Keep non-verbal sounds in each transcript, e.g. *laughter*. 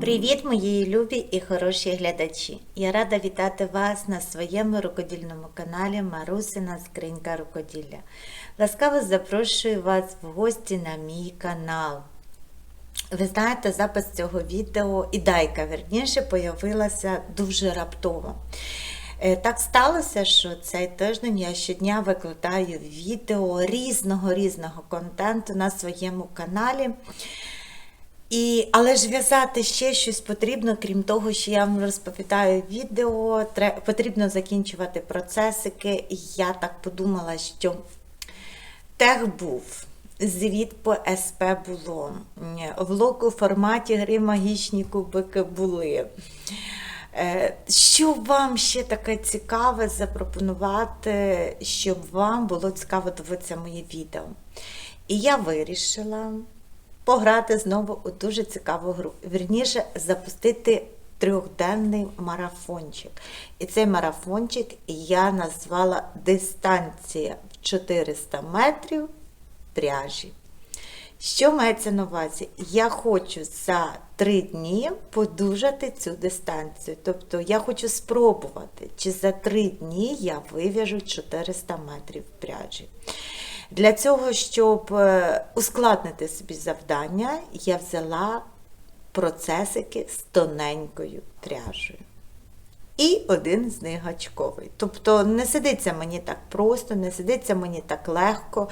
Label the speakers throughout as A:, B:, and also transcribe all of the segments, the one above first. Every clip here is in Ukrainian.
A: Привіт, мої любі і хороші глядачі! Я рада вітати вас на своєму рукодільному каналі Марусина Скринька Рукоділля. Ласкаво запрошую вас в гості на мій канал. Ви знаєте, запис цього відео і дайка, верніше, появилася дуже раптово. Е, Так сталося, що цей тиждень я щодня викладаю відео різного різного контенту на своєму каналі. І, але ж в'язати ще щось потрібно, крім того, що я вам розповідаю відео, тре- потрібно закінчувати процесики. Я так подумала, що тех був. Звіт по СП було. Влог у форматі гри магічні кубики були. Е, Що вам ще таке цікаве запропонувати, щоб вам було цікаво дивитися моє відео? І я вирішила пограти знову у дуже цікаву гру. Вірніше, запустити трьохденний марафончик. І цей марафончик я назвала Дистанція в 400 метрів пряжі. Що мається на увазі? Я хочу за три дні подужати цю дистанцію. Тобто я хочу спробувати, чи за три дні я вив'яжу 400 метрів пряжі. Для цього, щоб е, ускладнити собі завдання, я взяла процесики з тоненькою пряжею. І один з них гачковий. Тобто не сидиться мені так просто, не сидиться мені так легко.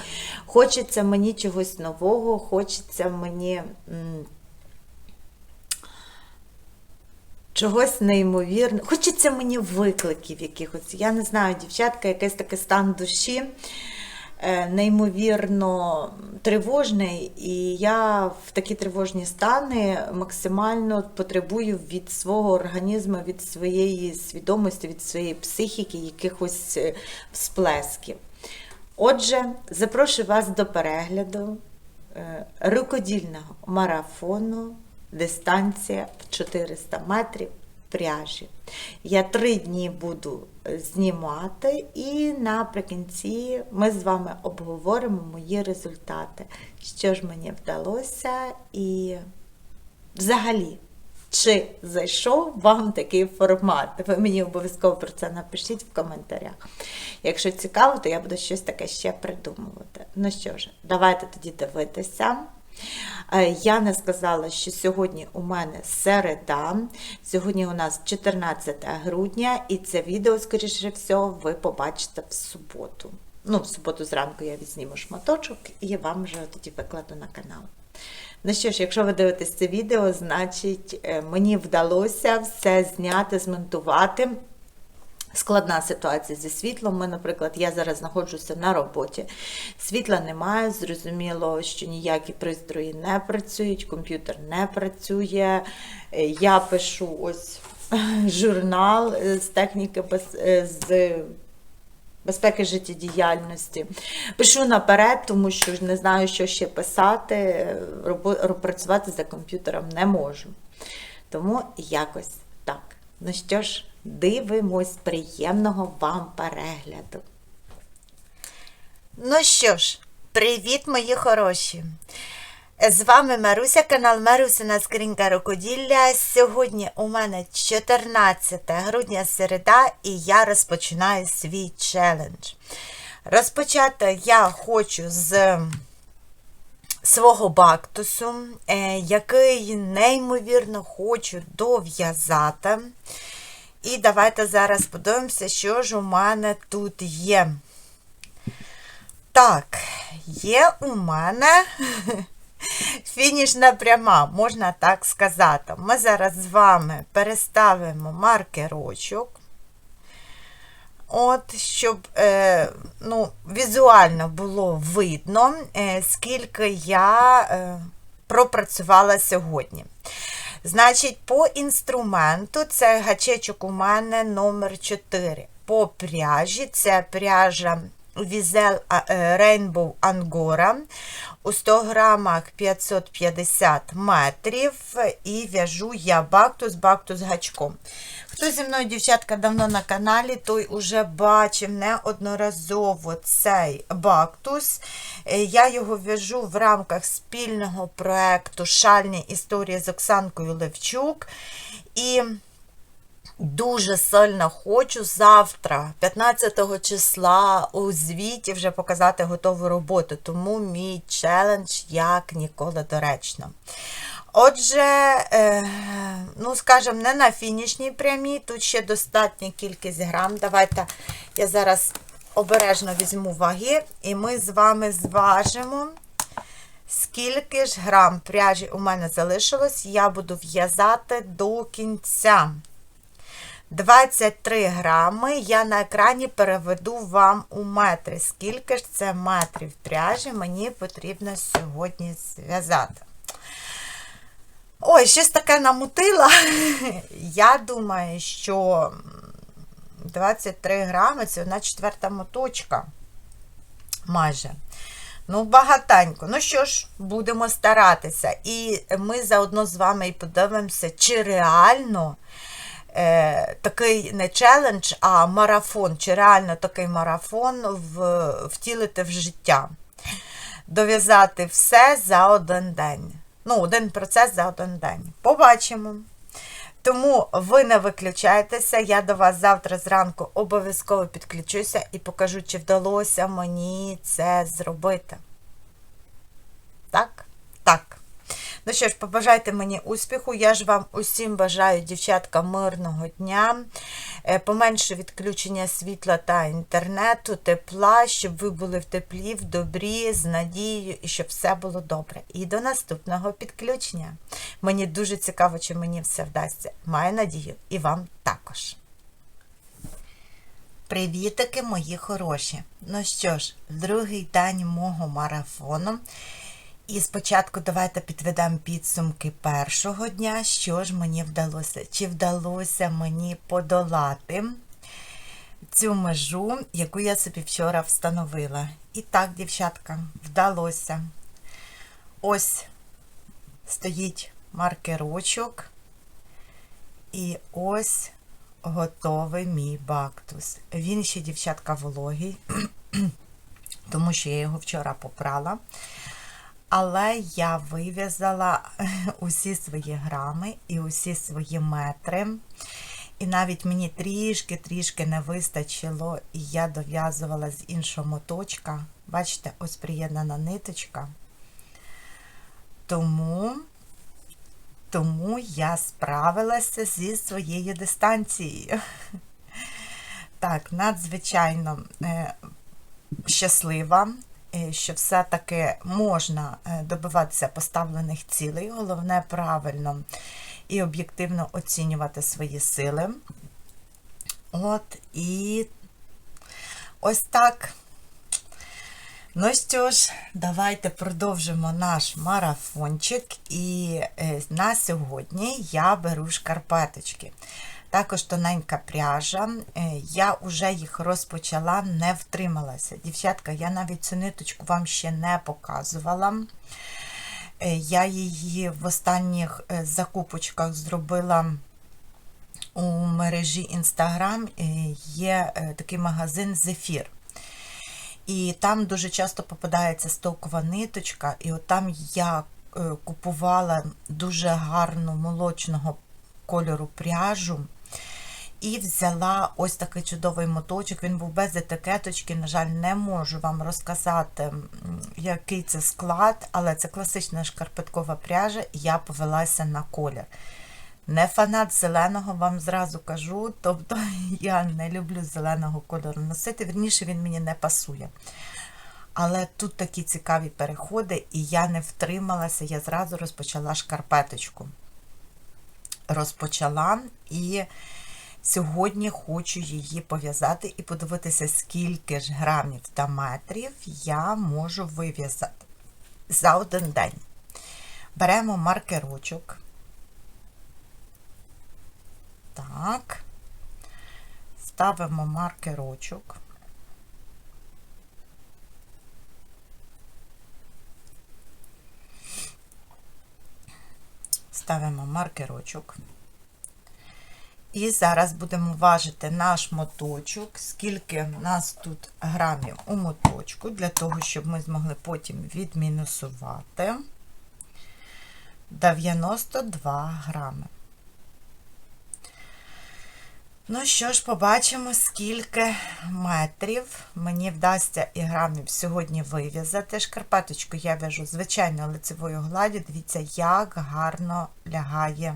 A: Хочеться мені чогось нового, хочеться мені м, чогось неймовірного. Хочеться мені викликів якихось. Я не знаю, дівчатка, якийсь такий стан душі. Е, Неймовірно тривожний, і я в такі тривожні стани максимально потребую від свого організму, від своєї свідомості, від своєї психіки, якихось е, всплесків. Отже, запрошую вас до перегляду е, рукодільного марафону дистанція в 400 метрів пряжі. Я три дні буду е, знімати, і наприкінці ми з вами обговоримо мої результати, що ж мені вдалося, і взагалі. Чи зайшов вам такий формат? Ви мені обов'язково про це напишіть в коментарях. Якщо цікаво, то я буду щось таке ще придумувати. Ну що ж, давайте тоді дивитися. Е, Я не сказала, що сьогодні у мене середа. Сьогодні у нас 14 грудня, і це відео, скоріше всього, ви побачите в суботу. Ну, в суботу зранку я відзніму шматочок і вам вже тоді викладу на канал. Ну що ж, якщо ви дивитесь це відео, значить е, мені вдалося все зняти, змонтувати. Складна ситуація зі світлом. Ми, наприклад, я зараз знаходжуся на роботі. Світла немає, зрозуміло, що ніякі пристрої не працюють, комп'ютер не працює. Е, Я пишу ось журнал е, з техніки е, з безпеки життєдіяльності. Пишу наперед, тому що не знаю, що ще писати, е, працювати за комп'ютером не можу. Тому якось так. Ну що ж, дивимось, приємного вам перегляду. Ну що ж, привіт, мої хороші! З вами Маруся, канал Марусина Скринька Рукоділля. Сьогодні у мене 14 грудня середа, і я розпочинаю свій челендж. Розпочати я хочу з свого бактусу, е, який неймовірно хочу дов'язати. І давайте зараз подивимося, що ж у мене тут є. Так, є у мене *laughs* фінішна пряма, можна так сказати. Ми зараз з вами переставимо маркерочок. От, щоб е, ну, візуально було видно, е, скільки я е, пропрацювала сьогодні. Значить, по інструменту це гачечок у мене номер 4. По пряжі це пряжа Візел Rainbow Angora. У 100 грамах 550 метрів і в'яжу я бактус, бактус гачком. Хто зі мною, дівчатка, давно на каналі, той уже бачив неодноразово цей бактус. Е, Я його в'яжу в рамках спільного проекту Шальні історії з Оксанкою Левчук. І Дуже сильно хочу завтра, 15 числа, у звіті вже показати готову роботу, тому мій челендж як ніколи доречно. Отже, е, ну, скажімо, не на фінішній прямій, тут ще достатня кількість грам. Давайте я зараз обережно візьму ваги, і ми з вами зважимо. Скільки ж грам пряжі у мене залишилось, я буду в'язати до кінця. 23 грами я на екрані переведу вам у метри. Скільки ж це метрів пряжі мені потрібно сьогодні зв'язати? Ой, щось таке намутила. *laughs* Я думаю, що 23 грами це одна четверта моточка. Майже. Ну, багатенько. Ну що ж, будемо старатися. І ми заодно з вами і подивимося, чи реально е, такий не челендж, а марафон, чи реально такий марафон в, втілити в життя. Дов'язати все за один день. Ну, один процес за один день. Побачимо. Тому ви не виключайтеся, я до вас завтра зранку обов'язково підключуся і покажу, чи вдалося мені це зробити. Так? Ну що ж, побажайте мені успіху. Я ж вам усім бажаю, дівчатка, мирного дня, е, поменше відключення світла та інтернету, тепла, щоб ви були в теплі, в добрі, з надією і щоб все було добре. І до наступного підключення. Мені дуже цікаво, чи мені все вдасться. Маю надію, і вам також. Привітики, мої хороші! Ну що ж, другий день мого марафону. І спочатку давайте підведемо підсумки першого дня, що ж мені вдалося. Чи вдалося мені подолати цю межу, яку я собі вчора встановила. І так, дівчатка, вдалося. Ось стоїть маркерочок. І ось готовий мій бактус. Він ще, дівчатка, вологий, *clears throat* тому що я його вчора попрала. Але я вив'язала *laughs* усі свої грами і усі свої метри. І навіть мені трішки-трішки не вистачило, і я дов'язувала з іншого моточка. Бачите, ось приєднана ниточка. Тому, тому я справилася зі своєю дистанцією. *laughs* Так, надзвичайно е, щаслива. Е, що все-таки можна е, добиватися поставлених цілей, головне правильно і об'єктивно оцінювати свої сили. От, і ось так. Ну що ж, давайте продовжимо наш марафончик. І е, на сьогодні я беру шкарпеточки. Також тоненька пряжа. Е, я вже їх розпочала, не втрималася. Дівчатка, я навіть цю ниточку вам ще не показувала. Е, я її в останніх е, закупочках зробила у мережі Instagram. Є такий магазин Зефір. І там дуже часто попадається стокова ниточка, і от там я купувала дуже гарну молочного кольору пряжу. І взяла ось такий чудовий моточок. Він був без етикеточки. На жаль, не можу вам розказати, який це склад, але це класична шкарпеткова пряжа, і я повелася на колір. Не фанат зеленого, вам зразу кажу. Тобто *laughs* я не люблю зеленого кольору носити, вірніше, він мені не пасує. Але тут такі цікаві переходи, і я не втрималася, я зразу розпочала шкарпеточку. Розпочала і. Сьогодні хочу її пов'язати і подивитися, скільки ж грамів та метрів я можу вив'язати за один день. Беремо маркерочок. Так, ставимо маркерочок. Ставимо маркерочок. І зараз будемо важити наш моточок, скільки в нас тут грамів у моточку, для того, щоб ми змогли потім відмінусувати 92 грами. Ну що ж, побачимо, скільки метрів мені вдасться і грамів сьогодні вив'язати. Шкарпеточку я в'яжу звичайно лицевою гладдю. Дивіться, як гарно лягає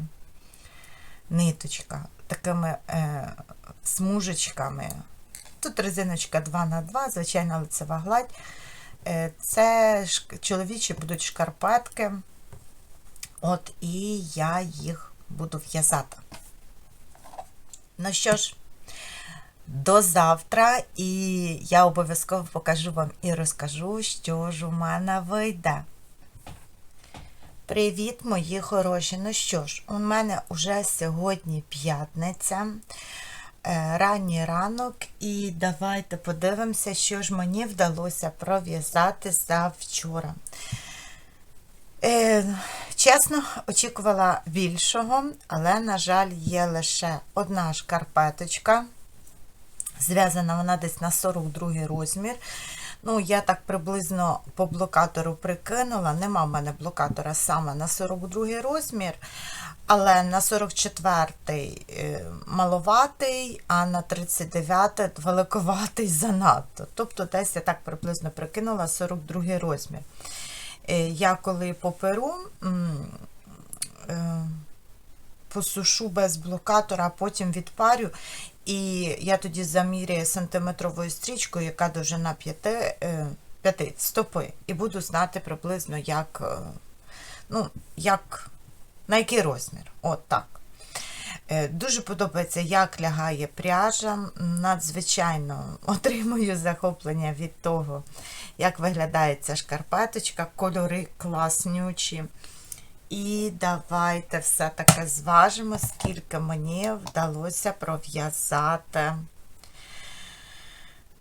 A: ниточка такими е, смужечками. Тут резиночка 2х2, звичайна лицева гладь. Е, це чоловічі будуть шкарпетки. От і я їх буду в'язати. Ну що ж, до завтра, і я обов'язково покажу вам і розкажу, що ж у мене вийде. Привіт, мої хороші! Ну що ж, у мене вже сьогодні п'ятниця, е, ранній ранок, і давайте подивимося, що ж мені вдалося пров'язати за вчора. Е, Чесно, очікувала більшого, але, на жаль, є лише одна шкарпеточка. Зв'язана вона десь на 42 розмір. Ну, я так приблизно по блокатору прикинула. Нема в мене блокатора саме на 42 розмір, але на 44-й е, маловатий, а на 39-й великоватий занадто. Тобто, десь я так приблизно прикинула 42 розмір. Е, я коли поперу, е, посушу без блокатора, а потім відпарю. І я тоді заміряю сантиметровою стрічкою, яка довжина 5, 5 стопи, і буду знати приблизно, як, е, ну, як, на який розмір. От так. Дуже подобається, як лягає пряжа. Надзвичайно отримую захоплення від того, як виглядає ця шкарпеточка, кольори класнючі. І давайте все-таки зважимо, скільки мені вдалося пров'язати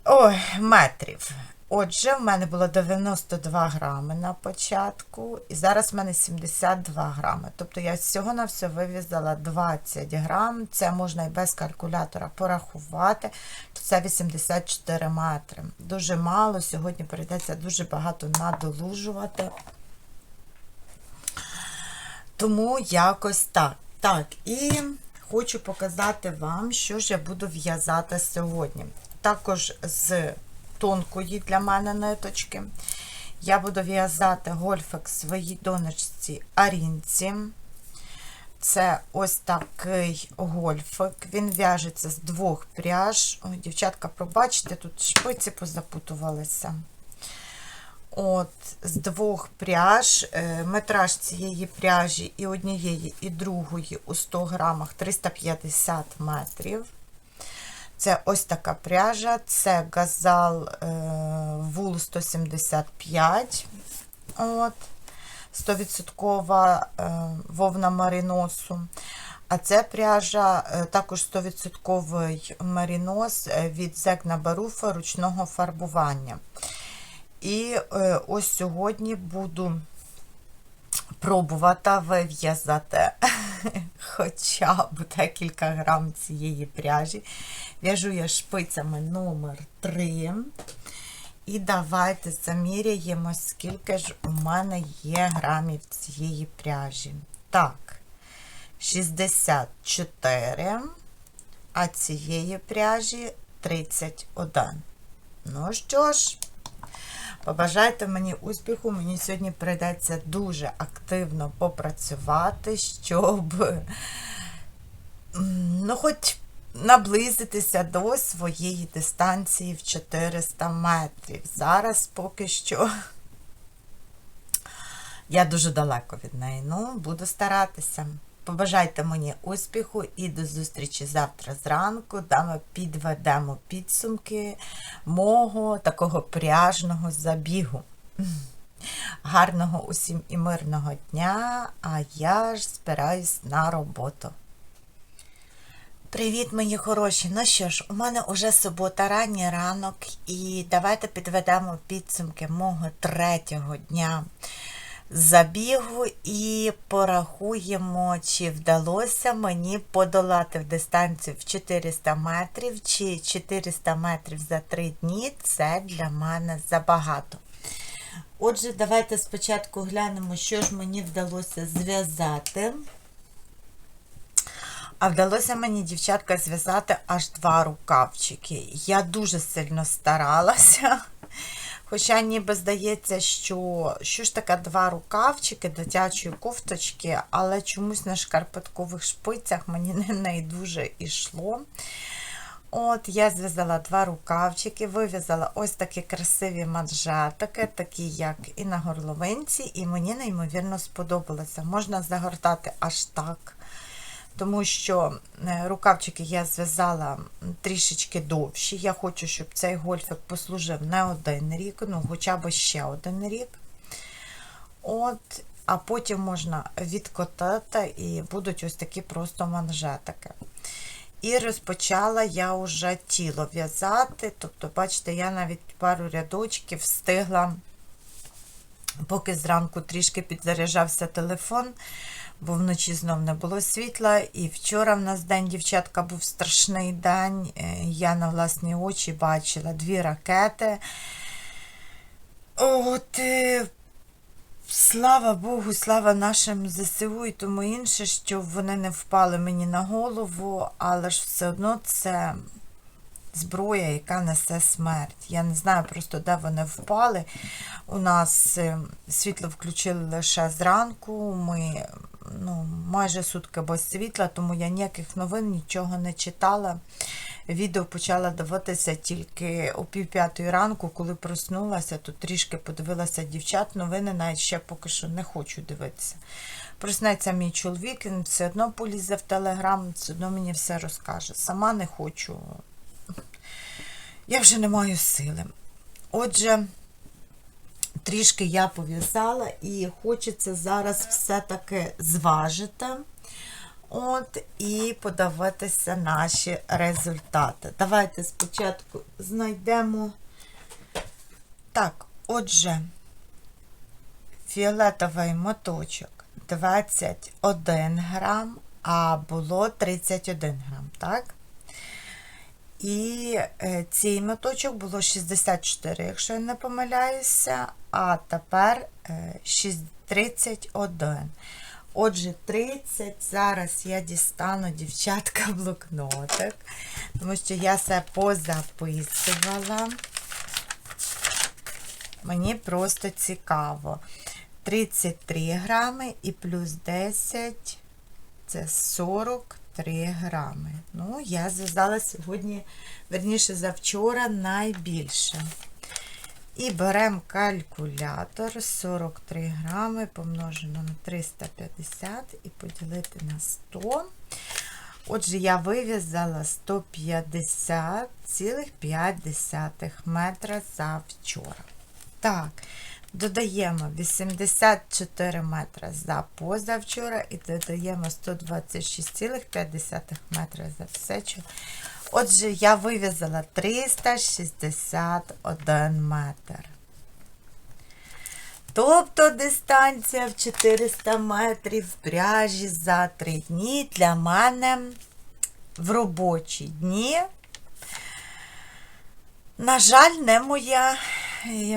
A: ой, метрів. Отже, в мене було 92 грами на початку, і зараз в мене 72 грами. Тобто я всього на все вив'язала 20 грам. Це можна і без калькулятора порахувати, це 84 метри. Дуже мало, сьогодні прийдеться дуже багато надолужувати. Тому якось так. Так, і хочу показати вам, що ж я буду в'язати сьогодні. Також з тонкої для мене ниточки. Я буду в'язати гольфик своїй донечці Арінці. Це ось такий гольфик. Він в'яжеться з двох пряж. Ой, дівчатка, пробачте, тут шпиці позапутувалися. От, З двох пряж, е, метраж цієї пряжі і однієї, і другої у 100 грамах 350 метрів. Це ось така пряжа, це газал е, вул 175. От, 100% е, вовна мариносу. А це пряжа також 100% марінос від Зекна Баруфа ручного фарбування. І ось сьогодні буду пробувати вив'язати *laughs* хоча б декілька грам цієї пряжі. В'яжу я шпицями номер 3 І давайте заміряємо, скільки ж у мене є грамів цієї пряжі. Так, 64, а цієї пряжі 31. Ну що ж, побажайте мені успіху, мені сьогодні прийдеться дуже активно попрацювати, щоб, ну, хоч наблизитися до своєї дистанції в 400 метрів. Зараз поки що я дуже далеко від неї. Ну, буду старатися. Побажайте мені успіху і до зустрічі завтра зранку, де ми підведемо підсумки мого такого пряжного забігу. Гарного усім і мирного дня, а я ж збираюсь на роботу. Привіт, мої хороші! Ну що ж, у мене вже субота, ранній ранок, і давайте підведемо підсумки мого третього дня. Забігу і порахуємо, чи вдалося мені подолати в дистанцію в 400 метрів, чи 400 метрів за 3 дні це для мене забагато. Отже, давайте спочатку глянемо, що ж мені вдалося зв'язати. А вдалося мені, дівчатка, зв'язати аж два рукавчики. Я дуже сильно старалася. Хоча ніби здається, що що ж таке два рукавчики дитячої кофточки, але чомусь на шкарпеткових шпицях мені не найдуже йшло. От, я зв'язала два рукавчики, вив'язала ось такі красиві манжетики, такі, як і на горловинці, і мені неймовірно сподобалося. Можна загортати аж так. Тому що е, рукавчики я зв'язала трішечки довші. Я хочу, щоб цей гольфик послужив не один рік, ну хоча б ще один рік. От, А потім можна відкотати і будуть ось такі просто манжетики. І розпочала я вже тіло в'язати. Тобто, бачите, я навіть пару рядочків встигла, поки зранку трішки підзаряджався телефон, бо вночі знов не було світла. І вчора в нас день, дівчатка, був страшний день. Е, Я на власні очі бачила дві ракети. От, е, Слава Богу, слава нашим ЗСУ і тому інше, що вони не впали мені на голову, але ж все одно це зброя, яка несе смерть. Я не знаю просто, де вони впали. У нас е, світло включили лише зранку. Ми ну, майже сутки без світла, тому я ніяких новин нічого не читала. Відео почала дивитися тільки о пів п'ятої ранку, коли проснулася, то трішки подивилася дівчат. Новини навіть ще поки що не хочу дивитися. Проснеться мій чоловік, він все одно полізе в телеграм, все одно мені все розкаже. Сама не хочу. Я вже не маю сили. Отже, трішки я пов'язала і хочеться зараз все-таки зважити. От, і подивитися наші результати. Давайте спочатку знайдемо. Так, отже, фіолетовий моточок 21 грам, а було 31 грам, так? І е, цей моточок було 64, якщо я не помиляюся, а тепер е, 31. Отже, 30. Зараз я дістану, дівчатка, *laughs* блокнотик, тому що я все позаписувала. Мені просто цікаво. 33 грами і плюс 10 це 43 грами. Ну, я зв'язала сьогодні, верніше, завчора найбільше. І беремо калькулятор 43 грами помножено на 350 і поділити на 100. Отже, я вив'язала 150,5 метра за вчора. Так, додаємо 84 метра за позавчора і додаємо 126,5 метра за все. Отже, я вив'язала 361 метр. Тобто дистанція в 400 метрів в пряжі за 3 дні для мене в робочі дні. На жаль, не моя.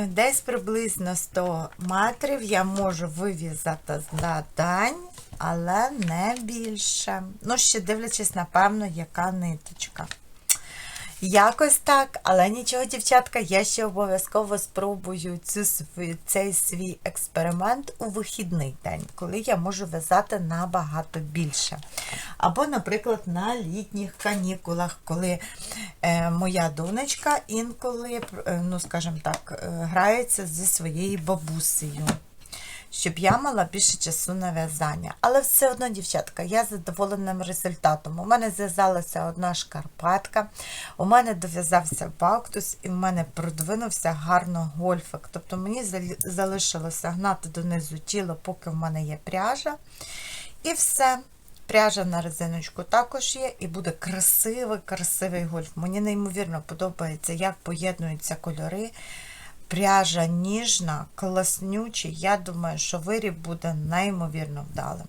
A: Десь приблизно 100 метрів я можу вив'язати задань, але не більше. Ну, ще дивлячись, напевно, яка ниточка. Якось так, але нічого, дівчатка, я ще обов'язково спробую цю, цей свій експеримент у вихідний день, коли я можу в'язати набагато більше. Або, наприклад, на літніх канікулах, коли е, моя донечка інколи, е, ну, скажімо так, е, грається зі своєю бабусею щоб я мала більше часу на в'язання. Але все одно, дівчатка, я задоволеним результатом. У мене зв'язалася одна шкарпетка, у мене дов'язався бактус, і в мене продвинувся гарно гольфик. Тобто мені залишилося гнати донизу тіло, поки в мене є пряжа. І все. Пряжа на резиночку також є, і буде красивий, красивий гольф. Мені неймовірно подобається, як поєднуються кольори пряжа ніжна, класнюча. Я думаю, що виріб буде неймовірно вдалим.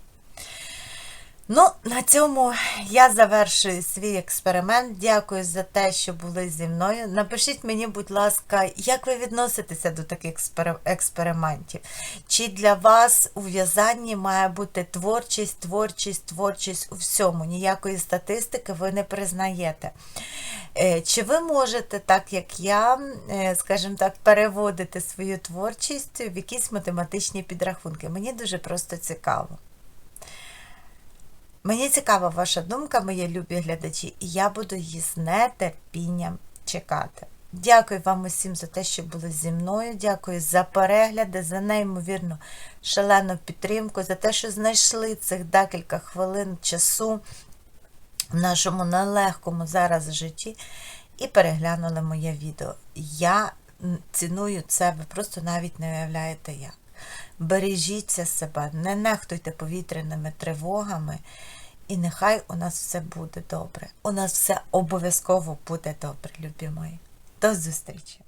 A: Ну, на цьому я завершую свій експеримент. Дякую за те, що були зі мною. Напишіть мені, будь ласка, як ви відноситеся до таких експериментів? Чи для вас у в'язанні має бути творчість, творчість, творчість у всьому? Ніякої статистики ви не признаєте. Е, Чи ви можете, так як я, е, скажімо так, переводити свою творчість в якісь математичні підрахунки? Мені дуже просто цікаво. Мені цікава ваша думка, мої любі глядачі, і я буду її з нетерпінням чекати. Дякую вам усім за те, що були зі мною. Дякую за перегляди, за неймовірну шалену підтримку, за те, що знайшли цих декілька хвилин часу в нашому нелегкому зараз житті і переглянули моє відео. Я ціную це, ви просто навіть не уявляєте як. Бережіться себе, не нехтуйте повітряними тривогами, і нехай у нас все буде добре. У нас все обов'язково буде добре, любі мої. До зустрічі!